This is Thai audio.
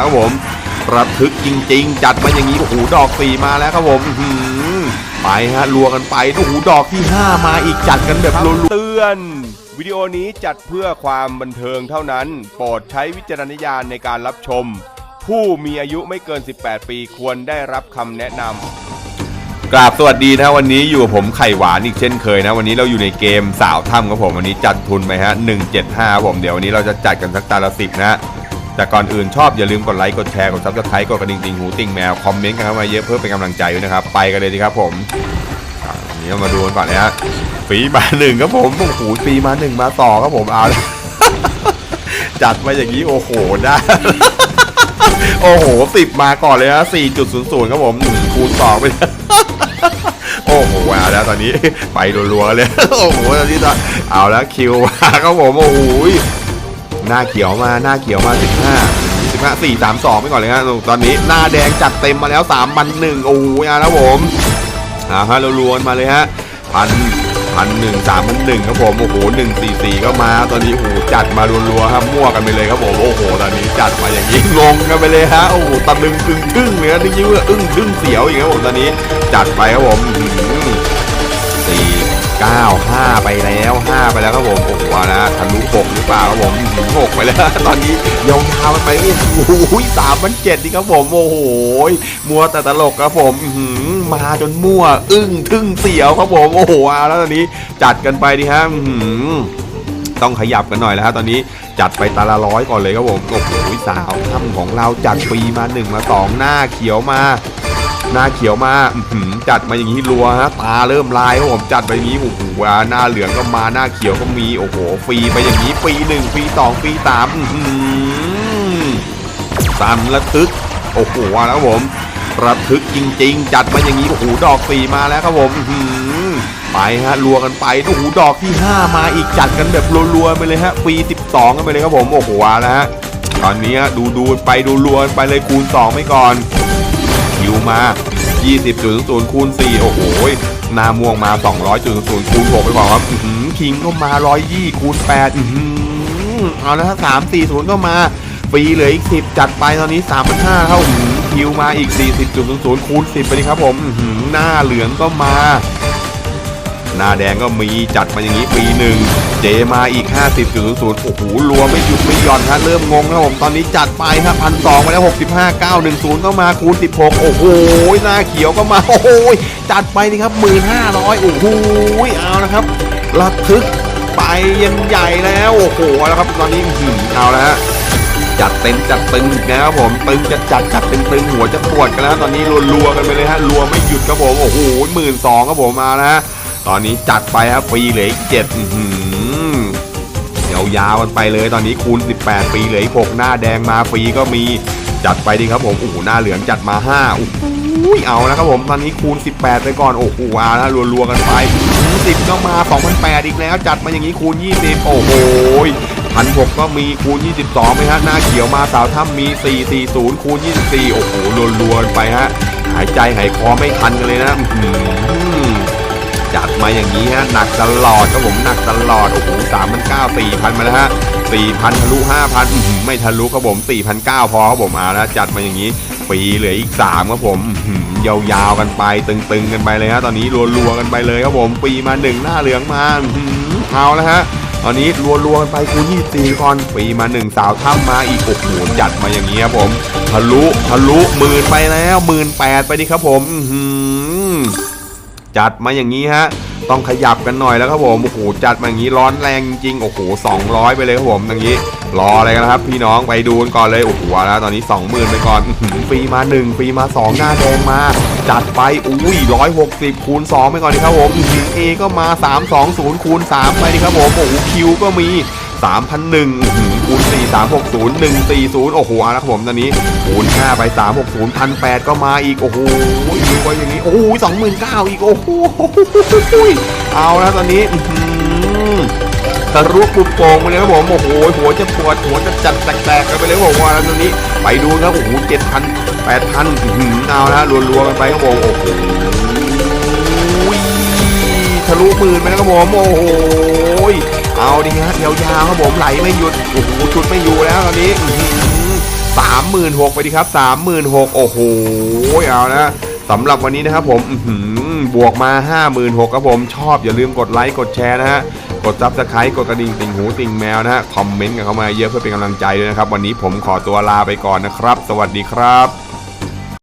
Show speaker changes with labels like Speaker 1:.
Speaker 1: ครับผมระทึกจริง ๆ จัดมาอย่างนี้โอ้โหดอกสี่มาแล้วครับผมอื้อหือไปฮะรัวกันไปโอ้โหดอกที่ห้ามาอีกจัดกันแบบรัว
Speaker 2: เตือน วิดีโอนี้จัดเพื่อความบันเทิงเท่านั้น โปรดใช้วิจารณญาณในการรับชม ผู้มีอายุไม่เกิน 18 ปีควรได้รับคำแนะนำ
Speaker 1: กราบสวัสดีนะวันนี้อยู่กับผมไข่หวานอีกเช่นเคยนะ วันนี้เราอยู่ในเกมสาวถ้ำครับผมวันนี้จัดทุนไปฮะ175ครับผมเดี๋ยววันนี้เราจะจัดกันสักตาละสิบนะ แต่ก่อนอื่นชอบอย่าลืมกดไลค์กดแชร์กดซับสไครต์กดกระดิ่งติ่งหูติ่งแมวคอมเมนต์กันเข้ามาเยอะเพื่อเป็นกำลังใจด้วยนะครับ ไปกันเลยดีครับผมอันนี้มาดูกันก่อนนะฮะฝีมาหนึ่งครับผมโอ้โหฝีมาหนึ่งมาต่อครับผมเอาละจัดมาอย่างนี้โอ้โหได้โอ้โหสิบมาก่อนเลยฮะสี่จุดศูนย์ศูนย์ครับผมหนึ่งคูณสองไปเลยโอ้โหเอาแล้วตอนนี้ไปรัวๆเลย โอ้โหตอนนี้ตอนเอาแล้วคิวมาครับผมโอ้โห หน้าเขียวมาหน้าเขียวมาสิบห้าสิบห้าสี่สามสองไปก่อนเลยฮะตอนนี้หน้าแดงจัดเต็มมาแล้วสามพันหนึ่งโอ้โหเอาแล้วผมอ่าฮะเราลวนมาเลยฮะพันพันหนึ่งสามพันหนึ่งครับผมโอ้โหหนึ่งสี่สี่ก็มา ตอนนี้โอ้โหจัดมารัวๆครับมั่วกันไปเลยครับผมโอ้โห ตอนนี้จัดมาอย่างนี้งงกันไปเลยฮะโอ้โหตะลึงตึงทึ่งเลยนะนี่ยิ่งว่าอึ้งทึ่งเสียวอีกครับผมตอนนี้จัดไปครับผมสี่ เก้าห้าไปแล้วห้าไปแล้วครับผมโอ้โหนะทะลุหกหรือเปล่าครับผมถึงหกไปแล้ว ตอนนี้ยาวทาวไปโอ้โหสามพันเจ็ดนี่ครับผมโอ้โหมัวแต่ตลกครับผมมาจนมั่ว อึ้งทึ่งเสียวครับผมโอ้โหเอาแล้วตอนนี้จัดกันไปดิฮะต้องขยับกันหน่อยแล้วฮะตอนนี้จัดไปตาละร้อยก่อนเลยครับผมโอ้โหสาวถ้ำของเราจัดปีมาหนึ่งมาสองหน้าเขียวมา หน้าเขียวมาอื้อหือจัดมาอย่างนี้รัวฮะตาเริ่มลายครับผมจัดไปนี้โอ้โหอ่าหน้าเหลืองก็มาหน้าเขียวก็มีโอ้โหฟรีไปอย่างนี้ฟรีหนึ่งฟรีสองฟรีสามสั่นระทึกโอ้โหว่าแล้วผมระทึกจริง ๆ จัดมาอย่างนี้โอ้โหดอกสี่มาแล้วครับผมไปฮะรัวกันไปโอ้โหดอกที่ 5 มาอีกจัดกันแบบรัวๆไปเลยฮะฟรี12 กันไปเลยครับผมโอ้โหว่าแล้วฮะตอนนี้ดูดูไปดูรัวไปเลยคูณ 2 ไปก่อน คิวมา 20.00คูณ4โอ้โหนาม่วงมา 200.00คูณ6ไปบอกว่าคิงก็มา 120คูณ8เอาแล้วถ้า340 ก็มาฟรีเหลืออีก 10 จัดไปตอนนี้ 3,500เท่าคิวมาอีก 40.00คูณ10 ไปนี่ครับผมหน้าเหลืองก็มา หน้าแดงก็มีจัดมาอย่างนี้ปีหนึ่งเจมาอีก 50.00 โอ้โหรัวไม่หยุดไม่หย่อนฮะเริ่มงงแล้วผม ตอนนี้จัดไปฮะพันสองไปแล้ว 65 910 ก็มาคูณ 16 โอ้โห หน้าเขียวก็มา โอ้โห จัดไปนี่ครับ 1,500 โอ้โห เอานะครับระทึกไปยังใหญ่แล้ว โอ้โหแล้วครับ ตอนนี้หือเอาแล้วฮะจัดเต็มจัดตึงอีกนะครับผมตึงจะจัดจัดตึงตึงหัวจะปวดกันแล้วตอนนี้รัวๆกันไปเลยฮะรัวไม่หยุดครับผมโอ้โหหมื่นสองครับผมมานะฮะ ตอนนี้จัดไปครับฟรีเหลืออีกเจ็ดอื้อหือยาวๆกันไปเลยตอนนี้คูณ 18 ปีเหลืออีก6หน้าแดงมาฟรีก็มีจัดไปดีครับผมโอ้โหหน้าเหลืองจัดมา5โอ้โหเอาแล้วครับผมตอนนี้คูณ 18 ไปก่อนโอ้โหอาแล้วรัวๆกันไป10ก็มา2,008อีกแล้ว จัดมาอย่างนี้คูณ 20 โอ้โหพันหกก็มีคูณ 22ไหมฮะหน้าเขียวมาสาวถ้ำมี 440 คูณ 24 โอ้โหรัวๆไปฮะหายใจหายคอไม่ทันกันเลยนะ จัดมาอย่างนี้ฮะหนักตลอดครับผมหนักตลอดโอ้โหสามพันเก้าสี่พันมาแล้วฮะสี่พันทะลุห้าพันไม่ทะลุครับผมสี่พันเก้าพอครับผมเอาแล้วจัดมาอย่างนี้ฟรีเหลืออีกสามครับผมหือยาวๆกันไปตึงๆกันไปเลยฮะตอนนี้รัวๆกันไปเลยครับผมฟรีมาหนึ่งหน้าเหลืองมาอื้อหือเอาแล้วฮะตอนนี้รัวๆกันไปคูณ24ก่อนปีมาหนึ่งสาวถ้ำมาอีกโอ้โหจัดมาอย่างนี้ครับผมทะลุทะลุหมื่นไปแล้วหมื่นแปดไปดิครับผมอื จัดมาอย่างนี้ฮะต้องขยับกันหน่อยแล้วครับผมโอ้โหจัดมาอย่างนี้ร้อนแรงจริงๆโอ้โห200 ไปเลยครับผมอย่างนี้ รออะไรกันนะครับ พี่น้องไปดูกันก่อนเลยโอ้โหแล้วตอนนี้ 20,000 ไปก่อนอื้อหือฟรีมา 1ฟรีมา 2 หน้าแดงมา จัดไปอุ้ย160คูณ2ไปก่อนดีครับผมเอก็มา 320คูณ3ไปดีครับผมโอ้โหคิวก็มี 3,001คูณ4 360 140 โอ้โหเอาละครับผมตอนนี้คูณ5ไป 360 1,800 ก็มาอีก โอ้โหดูไปอย่างนี้ โอ้โห29,000 อีก โอ้โหเอาล้วตอนนี้ทะลุปุบโป่งไปเลยครับผมโอ้โหหัวจะปวดหัวจะจัดแตกๆกันไปเลยผมว่าแล้วตอนนี้ไปดูครับโอ้โห7,000 8,000อื้อหือเอาละรัวๆกันไปครับผมโอ้โหทะลุหมื่นไปแล้วครับผมโอ้โห เอาดิฮะยาวๆครับผมไหลไม่หยุดโอ้โหชุดไม่อยู่แล้วตอนนี้สาม36,000ไปดีครับ36,000โอ้โหเอานะสำหรับวันนี้นะครับผมอื้อหือบวกมา 56,000ครับผมชอบอย่าลืมกดไลค์กดแชร์นะฮะกดซับสไครต์กดกระดิ่งติ่งหูติ่งแมวนะฮะคอมเมนต์กันเข้ามาเยอะเพื่อเป็นกำลังใจด้วยนะครับ วันนี้ผมขอตัวลาไปก่อนนะครับ สวัสดีครับ